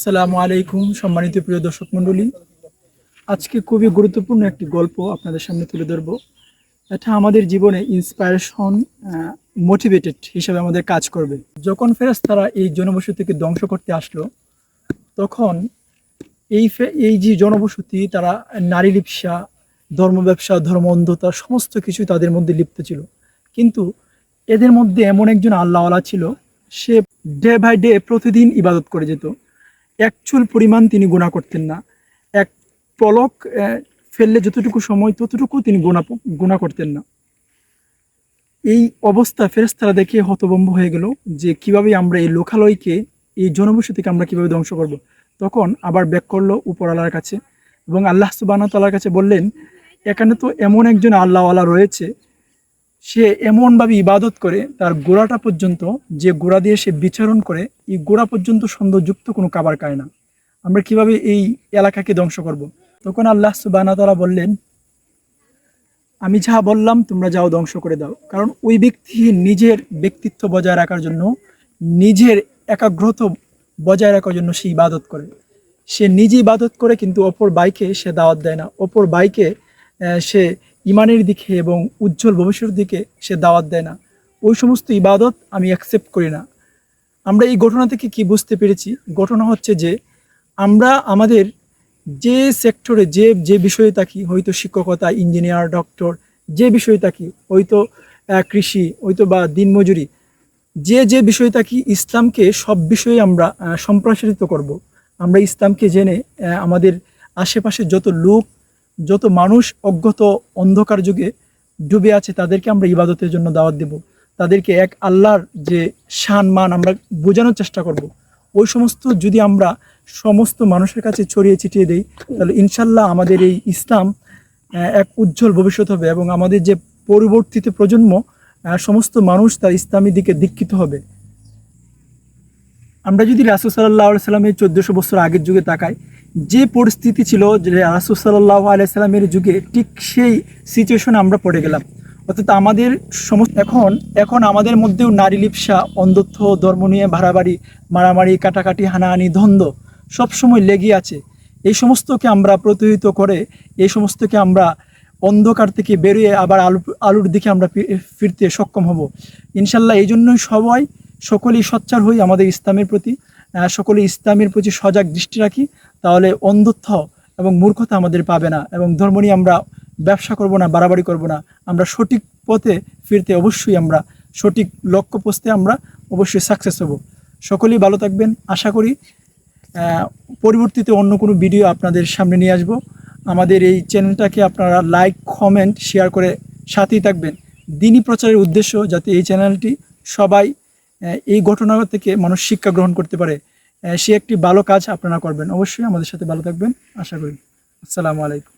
আসসালামু আলাইকুম, সম্মানিত প্রিয় দর্শক মণ্ডলী। আজকে খুবই গুরুত্বপূর্ণ একটি গল্প আপনাদের সামনে তুলে ধরবো। এটা আমাদের জীবনে ইন্সপায়ারেশন মোটিভেটেড হিসেবে আমাদের কাজ করবে। যখন ফেরেশতারা এই জনবসতিকে ধ্বংস করতে আসলো, তখন এই এই যে জনবসতি, তারা নারী লিপসা, ধর্ম ব্যবসা, ধর্ম অন্ধতা, সমস্ত কিছু তাদের মধ্যে লিপ্ত ছিল। কিন্তু এদের মধ্যে এমন একজন আল্লাহওয়ালা ছিল, সে ডে বাই ডে প্রতিদিন ইবাদত করে যেত। অ্যাকচুয়াল পরিমাণ তিনি গুণা করতেন না এক পলক ফেললে যতটুকু সময়, ততটুকু তিনি গুণা গুণা করতেন না এই অবস্থা ফেরেস্তারা দেখে হতভম্ব হয়ে গেল যে কীভাবে আমরা এই লোকালয়কে, এই জনবসতিকে আমরা কীভাবে ধ্বংস করব। তখন আবার ব্যাক করল উপরওয়ালার কাছে এবং আল্লাহ সুবাহ তালার কাছে বললেন, এখানে তো এমন একজন আল্লাহওয়ালা রয়েছে সে এমনভাবে ইবাদত করে, তার গোড়াটা পর্যন্ত, যে গোড়া দিয়ে সে বিচরণ করে, এই গোড়া পর্যন্ত সৌন্দর্যযুক্ত কোনো কাবার খায় না। আমরা কীভাবে এই এলাকাকে ধ্বংস করব। তখন আল্লাহ সুবাহ তালা বললেন, আমি যা বললাম, তোমরা যাও ধ্বংস করে দাও। কারণ ওই ব্যক্তি নিজের ব্যক্তিত্ব বজায় রাখার জন্য, নিজের একাগ্রত বজায় রাখার জন্য সে ইবাদত করে। সে নিজে ইবাদত করে, কিন্তু অপর বাইকে সে দাওয়াত দেয় না। অপর বাইকে সে ইমানের দিকে এবং উজ্জ্বল ভবিষ্যতের দিকে সে দাওয়াত দেয় না। ওই সমস্ত ইবাদত আমি অ্যাকসেপ্ট করি না। আমরা এই ঘটনা থেকে কি বুঝতে পেরেছি? ঘটনা হচ্ছে যে, আমরা আমাদের যে সেক্টরে যে যে বিষয়ে থাকি, হয়তো শিক্ষকতা ইঞ্জিনিয়ার ডক্টর যে বিষয়ে থাকি, হয়তো কৃষি, হয়তো বা দিনমজুরি যে যে বিষয়ে থাকি, ইসলামকে সব বিষয়ে আমরা সম্প্রসারিত করব। আমরা ইসলামকে জেনে আমাদের আশেপাশে যত লোক যত মানুষ অজ্ঞত অন্ধকার যুগে ডুবে আছে, তাদেরকে আমরা ইবাদতের জন্য দাওয়াত দেব তাদেরকে এক আল্লাহর যে শান, মান আমরা বোঝানোর চেষ্টা করব। ওই সমস্ত যদি আমরা সমস্ত মানুষের কাছে ছড়িয়ে ছিটিয়ে দেই, তাহলে ইনশাল্লাহ আমাদের এই ইসলাম এক উজ্জ্বল ভবিষ্যৎ হবে এবং আমাদের যে পরবর্তীতে প্রজন্ম সমস্ত মানুষ তার ইসলামী দিকে দীক্ষিত হবে আমরা যদি রাসুল সাল্লাহ সাল্লামের চোদ্দশো বছর আগের যুগে তাকাই যে পরিস্থিতি ছিল যে রাসুল সাল্লাহ আলাইসাল্লামের যুগে, ঠিক সেই সিচুয়েশনে আমরা পড়ে গেলাম। অর্থাৎ আমাদের সমস্ত, এখন এখন আমাদের মধ্যেও নারী লিপসা, অন্ধত্ব, ধর্ম নিয়ে ভাড়াবাড়ি মারামারি, কাটাকাটি, হানাহানি দ্বন্দ্ব সবসময় লেগে আছে। এই সমস্তকে আমরা প্রতিহিত করে, এই সমস্তকে আমরা অন্ধকার থেকে বেরিয়ে আবার আলু, আলুর দিকে আমরা ফিরতে সক্ষম হব। ইনশাল্লাহ এই জন্যই সবাই সকলেই সচ্চার হই আমাদের ইসলামের প্রতি। সকলে ইসলামের প্রতি সজাগ দৃষ্টি রাখি, তাহলে অন্ধত্ব এবং মূর্খতা আমাদের পাবে না এবং ধর্ম নিয়ে আমরা ব্যবসা করব না, বাড়াবাড়ি করব না। আমরা সঠিক পথে ফিরতে অবশ্যই আমরা, সঠিক লক্ষ্য পৌঁছতে আমরা অবশ্যই সাকসেস হব। সকলেই ভালো থাকবেন। আশা করি পরবর্তীতে অন্য কোনো ভিডিও আপনাদের সামনে নিয়ে আসব। আমাদের এই চ্যানেলটাকে আপনারা লাইক কমেন্ট শেয়ার করে সাথেই থাকবেন। দিনই প্রচারের উদ্দেশ্য যাতে এই চ্যানেলটি সবাই এই ঘটনা থেকে মানুষ শিক্ষা গ্রহণ করতে পারে। সে একটি ভালো কাজ আপনারা করবেন। অবশ্যই আমাদের সাথে ভালো থাকবেন। আশা করি। আসসালামু আলাইকুম।